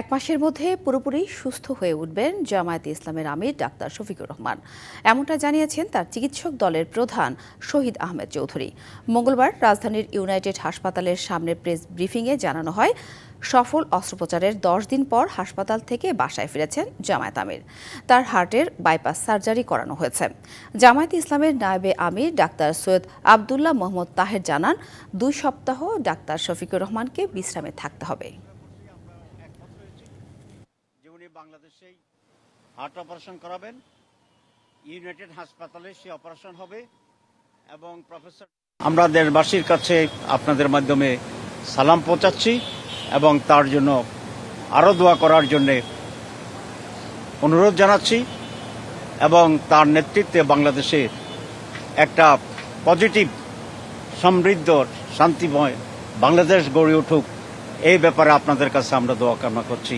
এক মাসের মধ্যে পুরোপুরি সুস্থ হয়ে উঠবেন জামায়াতে ইসলামের আমির ডাক্তার শফিকুর রহমান। এমনটা জানিয়েছেন তার চিকিৎসক দলের প্রধান শহীদ আহমেদ চৌধুরী। মঙ্গলবার রাজধানীর ইউনাইটেড হাসপাতালের সামনে প্রেস ব্রিফিংয়ে জানানো হয়, সফল অস্ত্রোপচারের দশ দিন পর হাসপাতাল থেকে বাসায় ফিরেছেন জামায়াত আমির। তার হার্টের বাইপাস সার্জারি করানো হয়েছে। জামায়াত ইসলামের নায়েবে আমির ডাক্তার সৈয়দ আবদুল্লাহ মোহাম্মদ তাহের জানান, দুই সপ্তাহ ডাক্তার শফিকুর রহমানকে বিশ্রামে থাকতে হবে। বাংলাদেশেই হার্ট অপারেশন করাবেন। ইউনাইটেড হাসপাতালে সে অপারেশন হবে এবং প্রফেসর আমরা দেশবাসীর কাছে আপনাদের মাধ্যমে সালাম পৌঁছাচ্ছি এবং তার জন্য আরও দোয়া করার জন্য অনুরোধ জানাচ্ছি এবং তার নেতৃত্বে বাংলাদেশে একটা পজিটিভ, সমৃদ্ধ, শান্তিময় বাংলাদেশ গড়ে উঠুক। এই ব্যাপারে আপনাদের কাছে আমরা দোয়া কামনা করছি।